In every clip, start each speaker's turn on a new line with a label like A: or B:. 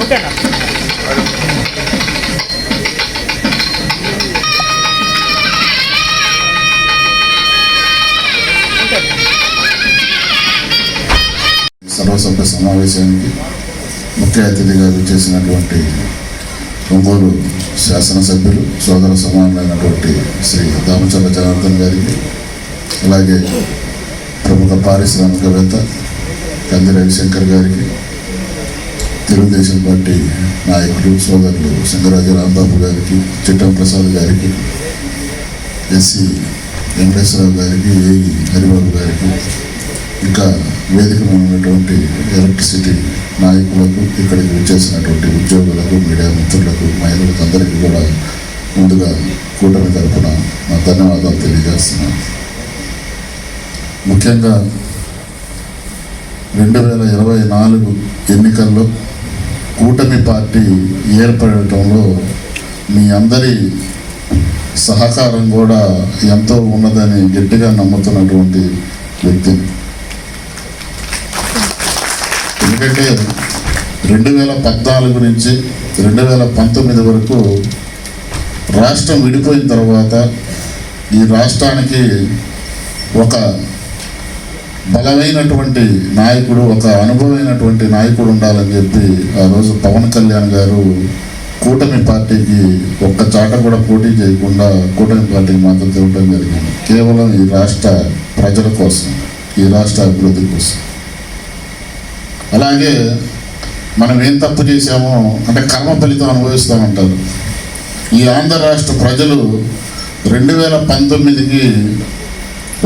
A: ఓకేనా?
B: సర్వసభ్య సమావేశానికి ముఖ్య అతిథిగా విచ్చేసినటువంటి ఒంగోలు శాసనసభ్యులు సోదర సమానులైనటువంటి శ్రీ దామచర్ల జనార్దన్ గారికి అలాగే ప్రముఖ పారిశ్రామికవేత్త కంది రవిశంకర్ గారికి తెలుగుదేశం పార్టీ నాయకులు సోదరులు సింగరాజు రాంబాబు గారికి చిట్టం ప్రసాద్ గారికి ఎస్సీ వెంకటేశ్వరరావు గారికి ఏవి హరిబాబు గారికి ఇంకా వేదికలో ఉన్నటువంటి ఎలక్ట్రిసిటీ నాయకులకు ఇక్కడికి వచ్చేసినటువంటి ఉద్యోగులకు మీడియా మిత్రులకు మహిళలకు అందరికీ కూడా ముందుగా కూటమి తరపున నా ధన్యవాదాలు తెలియజేస్తున్నాను. ముఖ్యంగా రెండు వేల ఇరవై నాలుగు ఎన్నికల్లో కూటమి పార్టీ ఏర్పడటంలో మీ అందరి సహకారం కూడా ఎంతో ఉన్నదని గట్టిగా నమ్ముతున్నటువంటి వ్యక్తి. ఎందుకంటే రెండు వేల పద్నాలుగు నుంచి రెండు వేల పంతొమ్మిది వరకు రాష్ట్రం విడిపోయిన తర్వాత ఈ రాష్ట్రానికి ఒక బలమైనటువంటి నాయకుడు ఒక అనుభవమైనటువంటి నాయకుడు ఉండాలని చెప్పి ఆ రోజు పవన్ కళ్యాణ్ గారు కూటమి పార్టీకి ఒక్క చాట కూడా పోటీ చేయకుండా కూటమి పార్టీకి మద్దతు ఇవ్వడం జరిగింది. కేవలం ఈ రాష్ట్ర ప్రజల కోసం ఈ రాష్ట్ర అభివృద్ధి కోసం. అలాగే మనం ఏం తప్పు చేశామో అంటే కర్మ ఫలితం అనుభవిస్తామంటారు. ఈ ఆంధ్ర రాష్ట్ర ప్రజలు రెండు వేల పంతొమ్మిదికి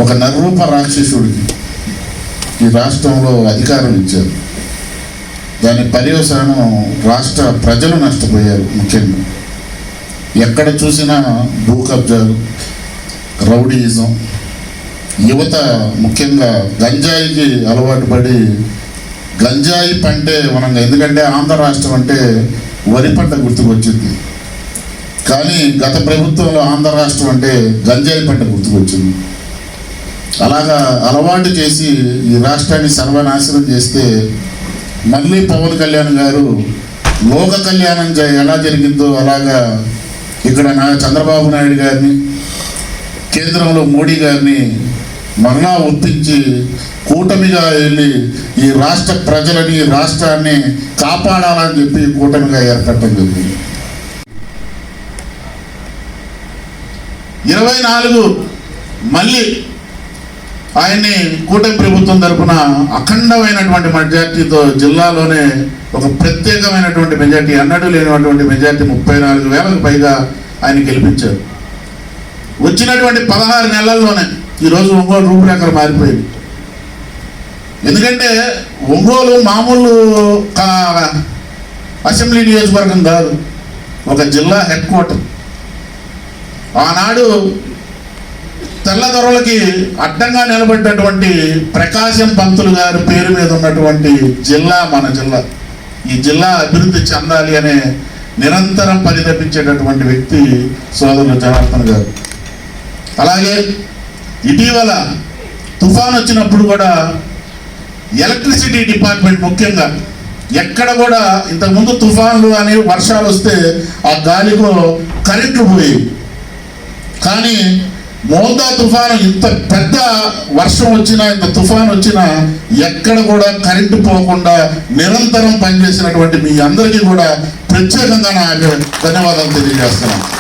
B: ఒక నరూప రాక్షసుడికి ఈ రాష్ట్రంలో అధికారం ఇచ్చారు. దాని పర్యవసానం రాష్ట్ర ప్రజలు నష్టపోయారు ముఖ్యంగా. ఎక్కడ చూసినా భూ కబ్జాలు రౌడీయిజం యువత ముఖ్యంగా గంజాయికి అలవాటు పడి గంజాయి పంటే మనం ఎందుకంటే ఆంధ్ర రాష్ట్రం అంటే వరి పంట గుర్తుకొచ్చింది. కానీ గత ప్రభుత్వంలో ఆంధ్ర రాష్ట్రం అంటే గంజాయి పంట గుర్తుకొచ్చింది. అలాగా అలవాటు చేసి ఈ రాష్ట్రాన్ని సర్వనాశనం చేస్తే మళ్ళీ పవన్ కళ్యాణ్ గారు లోక కళ్యాణం ఎలా జరిగిందో అలాగా ఇక్కడ నా చంద్రబాబు నాయుడు గారిని కేంద్రంలో మోడీ గారిని మరలా ఒప్పించి కూటమిగా వెళ్ళి ఈ రాష్ట్ర ప్రజలని ఈ రాష్ట్రాన్ని కాపాడాలని చెప్పి కూటమిగా ఏర్పడటం జరిగింది. ఇరవై నాలుగు మళ్ళీ ఆయన్ని కూటమి ప్రభుత్వం తరపున అఖండమైనటువంటి మెజార్టీతో జిల్లాలోనే ఒక ప్రత్యేకమైనటువంటి మెజార్టీ అన్నట్టు లేనటువంటి మెజార్టీ ముప్పై నాలుగు వేలకు పైగా ఆయన గెలిపించారు. వచ్చినటువంటి పదహారు నెలల్లోనే ఈరోజు ఒంగోలు రూపురేఖలు మారిపోయింది. ఎందుకంటే ఒంగోలు మామూలు కా- అసెంబ్లీ నియోజకవర్గం కాదు ఒక జిల్లా హెడ్ క్వార్టర్. ఆనాడు తెల్లదొరలకి అడ్డంగా నిలబడ్డటువంటి ప్రకాశం పంతులు గారి పేరు మీద ఉన్నటువంటి జిల్లా మన జిల్లా. ఈ జిల్లా అభివృద్ధి చెందాలి అనే నిరంతరం పరితపించేటటువంటి వ్యక్తి సోదరులు జనార్దన్ గారు. అలాగే ఇటీవల తుఫాన్ వచ్చినప్పుడు కూడా ఎలక్ట్రిసిటీ డిపార్ట్మెంట్ ముఖ్యంగా ఎక్కడ కూడా ఇంతకుముందు తుఫాన్లు అని వర్షాలు వస్తే ఆ గాలిలో కరెంట్లు పోయేవి కానీ మోందా తుఫాను ఇంత పెద్ద వర్షం వచ్చినా ఇంత తుఫాన్ వచ్చినా ఎక్కడ కూడా కరెంటు పోకుండా నిరంతరం పనిచేసినటువంటి మీ అందరికీ కూడా ప్రత్యేకంగా నా ధన్యవాదాలు తెలియజేస్తున్నాను.